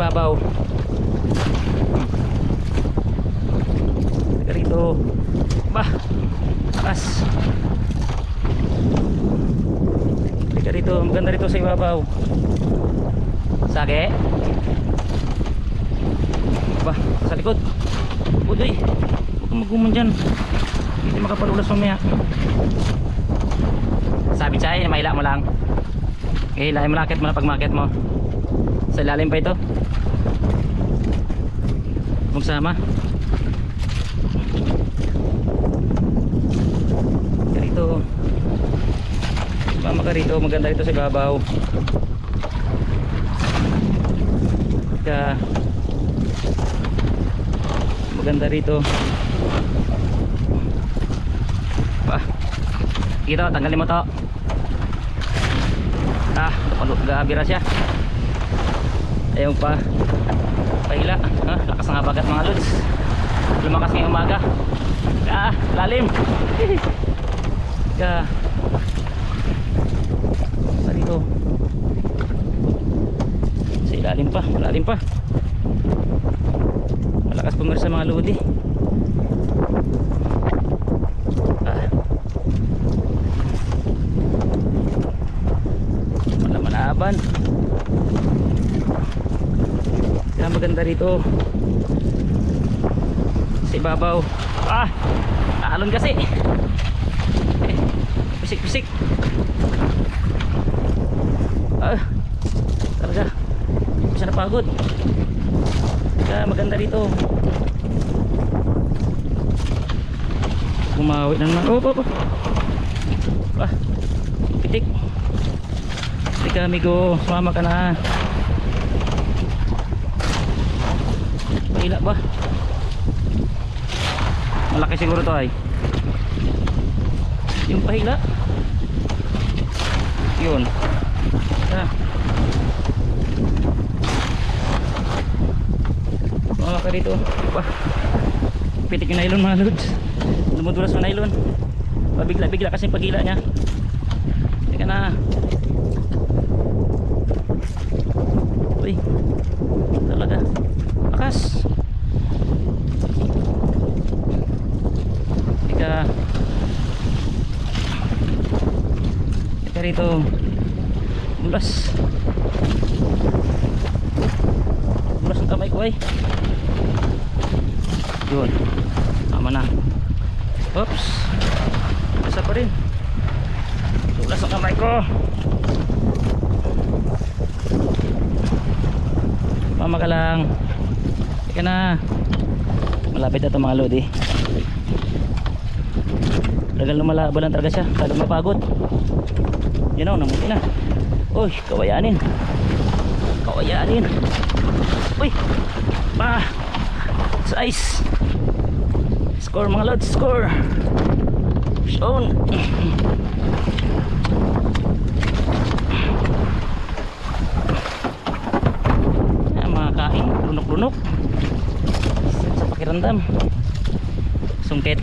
ibabaw. Teka rito. Bah. Takas. Teka rito. Maganda rito sa ibabaw. Sage. Bah. Sa likod. Udoy. Huwag kang magumon dyan. Hindi makapalulas mamaya. Sabi sa'yo, mahila mo lang. Okay, hilahin mo lang akit mo na pag market mo. Sa ilalim pa ito. Magsama. Rito. Mama ka rito, maganda rito sa ibabaw. Ka maganda rito. Pa. Ito, tanggalin mo to. Ah, gabira siya. Ayaw pa. Pahila. Ha? Lakas ng habagat mga lods. Lumakas ngayong umaga. Ah, lalim. Ka. Sa dito. Sa ilalim pa. Malalim pa. Malakas pumirsa mga lodi. Ah. Wala malaban. Kaya maganda rito. Sa ibabaw. Ah! Alon kasi. Eh, Pisik-pisik. Ah. Talaga. Bisa na pagod. Kaya maganda rito. Bumawi na naman. Oh, oh, oh. Ah. Pitik. Teka amigo, sumama ka na. Pahila ba? Malaki siguro to ay. Yung pahila. Yun. Ah. Sumama ka dito. Bah. Pitik yung nylon mga lods. Dumudulas yung nylon. Pabigla-bigla kasi yung pagila niya. Teka na. Uy. Talaga. Lakas. Teka. Teka rito. Bulas. Bulas ang kamay ko ay. Yun. Tama na. Oops. Isa pa rin. Bulas ang kamay ko. Mama ka lang. Teka na. Malapit na ito mga lodi. Tagal lumalaban lang talaga siya. Tagal mapagod. Yun o, namuti na. Uy, kawayanin. Kawayanin. Uy. Pa. Size. Score mga lods, score. Shown. Yan, mga kain, lunok-lunok. Sa pakiramdam. Sungkit.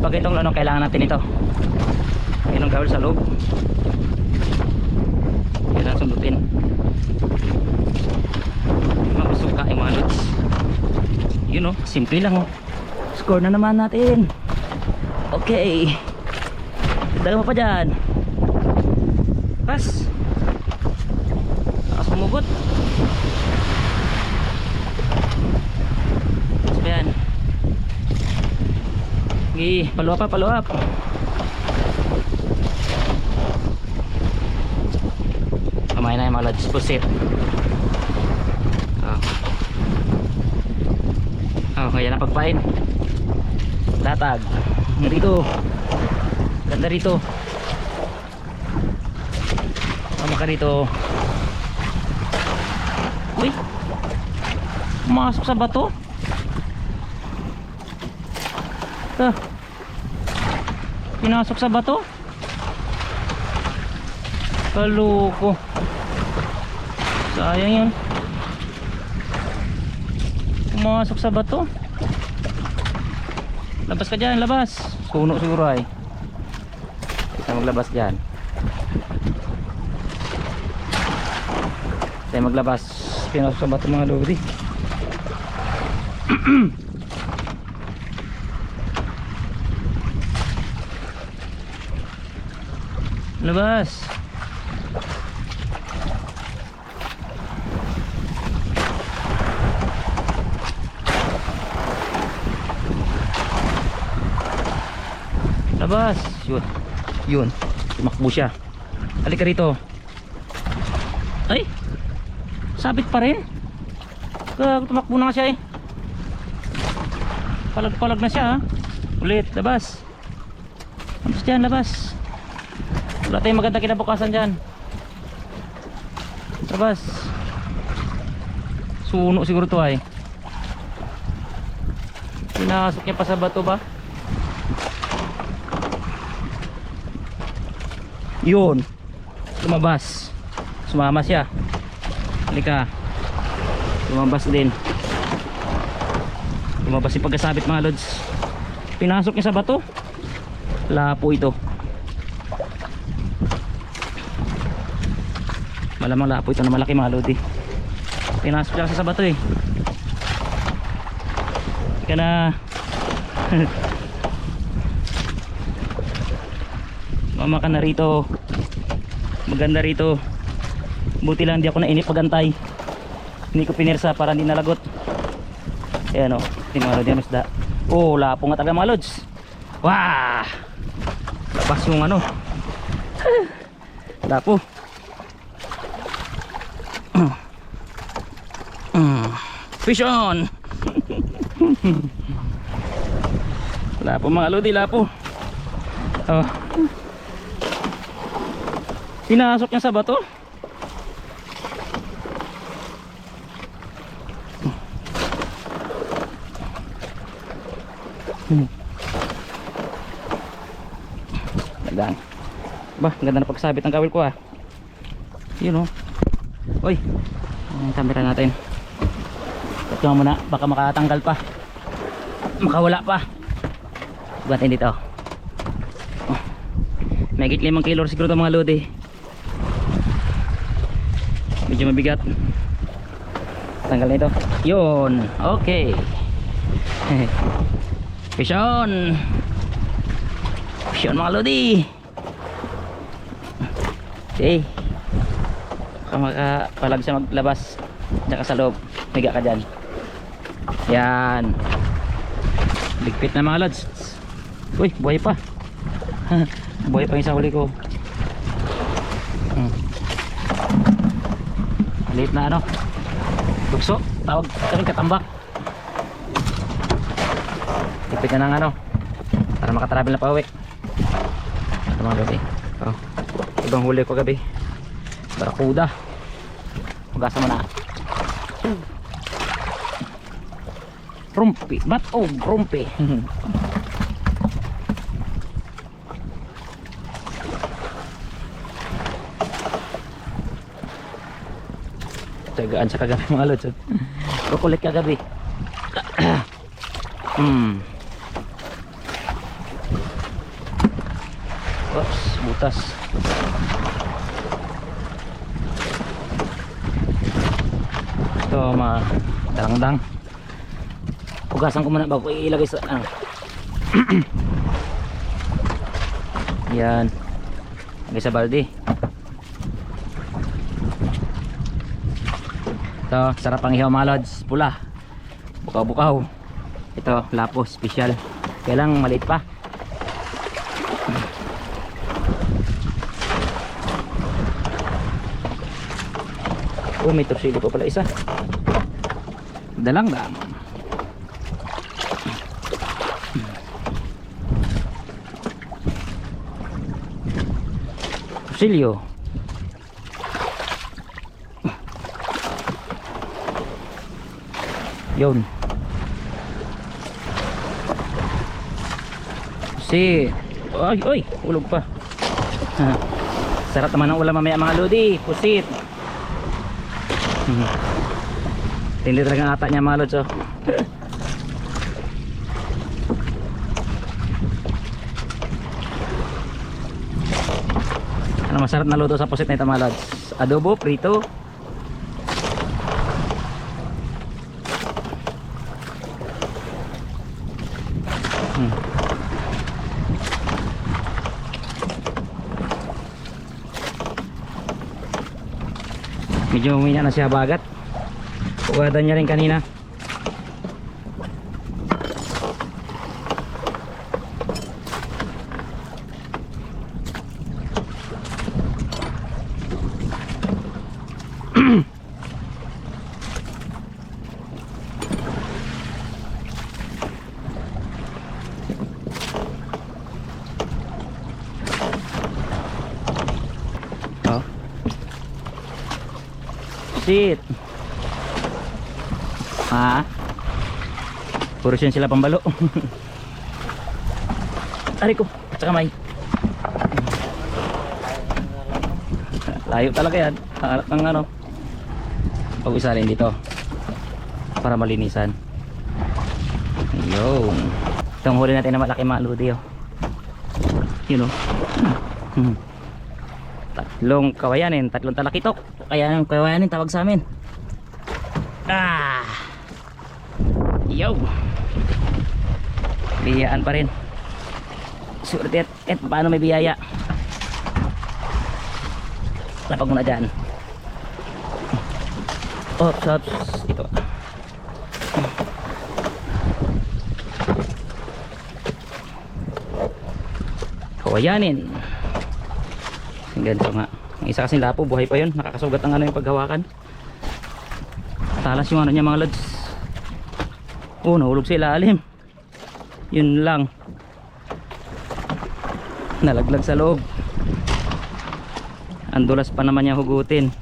Pag itong lunok, kailangan natin ito. Inong gawin sa loob. Sundutin. Mga ko kain mga lods. Yun o, simple lang o. Score na naman natin. Okay. Dala mo pa dyan. Pas. Lakas pumugot. Sabi yan. Sige, follow up pa, follow up. Kamay na yung mga lads. Pusit. Oh. Oh, kaya na pagpain. Latag. Dito. Ganda rito. Tama ka rito. Uy. Pumasok sa bato. Ah. Pinasok sa bato. Kaluko. Sayang yun. Pumasok sa bato. Labas ka dyan, labas. Suno siguro ay. Kita maglabas dyan. Tayo maglabas. pinasok sa bato mga lodi. Labas. Labas. Yun. Yun. Tumakbo siya. Halika rito. Ay. Sabit pa rin. Kaya tumakbo na siya eh. Palag-palag na siya ha. Ulit. Labas. Labas dyan. Labas. Wala tayong maganda kinabukasan dyan. Labas. Suno siguro to ay. Pinasok niya pa sa bato ba? Yun. Lumabas. Sumama siya. Halika. Lumabas din. Lumabas yung pagkasabit mga lods. Pinasok niya sa bato. Lapo ito. Malamang lapo ito na malaki mga lodi. Pinasok kasi sa bato eh. Ika na. Mama ka na rito. Maganda rito. Buti lang hindi ako nainip pagantay. Hindi ko pinirsa para hindi nalagot. Ayan o. Tingnan mo din isda. Oh, lapo nga talaga mga lods. Wah! Labas yung ano. Lapo. Fish on! lapo mga lodi, lapo. Oh. Pinasok niya sa bato. Hmm. Ba, ganda na pagsabit ng kawil ko ah. Yun oh. Uy, ang camera natin. Nga muna, baka makatanggal pa. Makawala pa. Buhatin dito. Oh. Megit limang kilo siguro ito mga lodi. Medyo mabigat. Tanggal na ito. Yun. Okay. Fish on. Fish mga lodi. Okay. Baka makapalag siya maglabas. Diyan ka sa loob. Higa ka dyan. Yan. Ligpit na mga lods. Uy, buhay pa. buhay pa yung sa huli ko. Maliit na ano. Lugso. Tawag kami katambak. Ligpit na ng ano. Para makatravel na pa uwi. Ito mga gabi. Oh. Ibang huli ko gabi. Barakuda. Magasa mo na. Rumpi. Batog. Rumpi. Tsagaan sa kagabi mga lods. Kukulit kagabi. hmm. Oops, butas. Ito mga dalangdang. Pugasan ko muna bago ilagay sa ano. Yan. Lagay sa balde. Ito, sarap ang ihaw. Pula. Bukaw-bukaw. Ito, lapo, special. Kaya lang maliit pa. Oh, may torsilo pa pala isa. Dalang lang. Torsilyo. Yun. Si Ay, ay, ulog pa. Sarap naman ang ulam mamaya mga lodi. Pusit. Tindi talaga ang ata niya mga lods oh. ano masarap na luto sa pusit na ito mga lods? Adobo, prito. Medyo umina na siya bagat. Ugadan niya rin kanina. Shit. Ha? Puro siya sila pambalo. Ari ko, sa kamay. Layo talaga yan. Hanap ng ano. Pag isalin dito. Para malinisan. Yun. Itong huli natin na malaki mga ludi oh. Yun oh. Hmm. Tatlong kawayanin, tatlong talakitok. Kaya kawayanin tawag sa amin. Ah. Yo. Biyayaan pa rin. Surte at, at paano may biyaya? Lapag muna dyan. Ops, ops. Ito. Kawayanin. Ganito nga. Ang isa kasing lapo, buhay pa yun. Nakakasugat ang ano yung paghawakan. Talas yung ano niya mga lods. Oh, nahulog sa ilalim. Yun lang. Nalaglag sa loob. Ang dulas pa naman niya hugutin.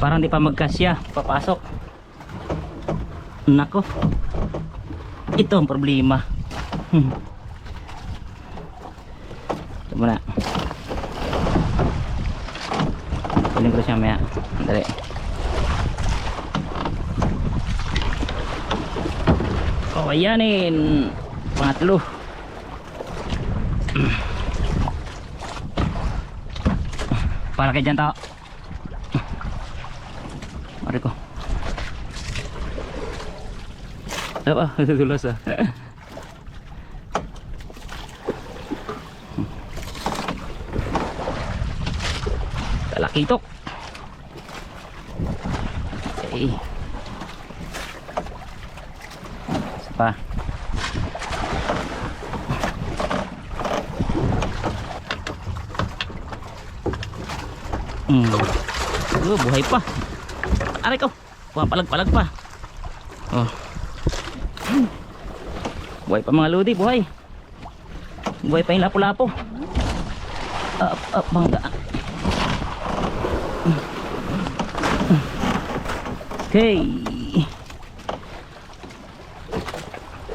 Parang di pa magkasya. Papasok. Nako. Ito ang problema. Hmm. Ito muna. Kunin ko siya maya. Dali. Kawayanin. Pangatlo. Para kay dyan tao. Mari ko. Apa? Tulas ah. Talakitok. Okay. Isa pa. Hmm. Oh, buhay pa. Aray ko. Pumapalag-palag pa. Oh. Buhay pa mga lodi, buhay. Buhay pa yung lapo-lapo. Up, up, bangga. Okay.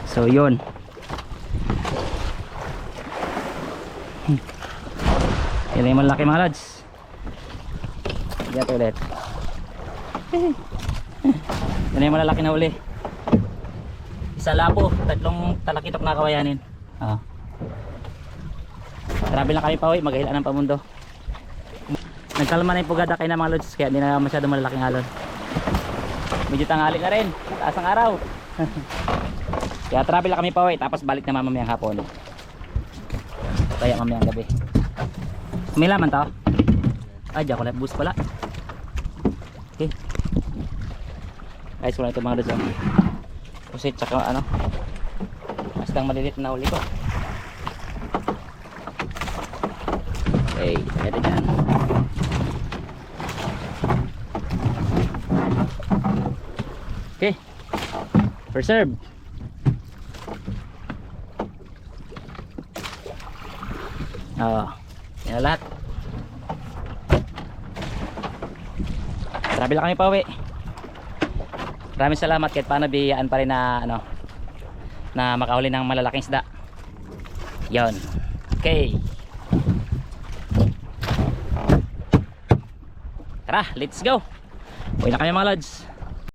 So, yun. Yan yung malaki mga lads. Ito ulit. Yan yung malalaki na uli. Isa lapo, tatlong talakitok na kawayanin. Ah. Travel na kami pa hoy, maghilaan ng pamundo. Nagkalma na yung pugada kayo ng mga lods, kaya hindi na masyado malalaking alon. Medyo tanghali na rin, taas ang araw. kaya travel kami pa hoy, tapos balik na mamayang hapon. Kaya mamayang gabi. May laman to? Ay, diyan ko lang boost pala. Okay. Ayos ko na ito mga oh. Kasi tsaka ano, basta malilit na uli ko. Okay, ito dyan. Okay. Preserve. Oo. Yan na lahat. Grabe lang kami pa uwi. Maraming salamat kahit paano biyayaan pa rin na ano na makahuli ng malalaking isda. Yon. Okay. Tara, let's go. Uwi na kami mga lods.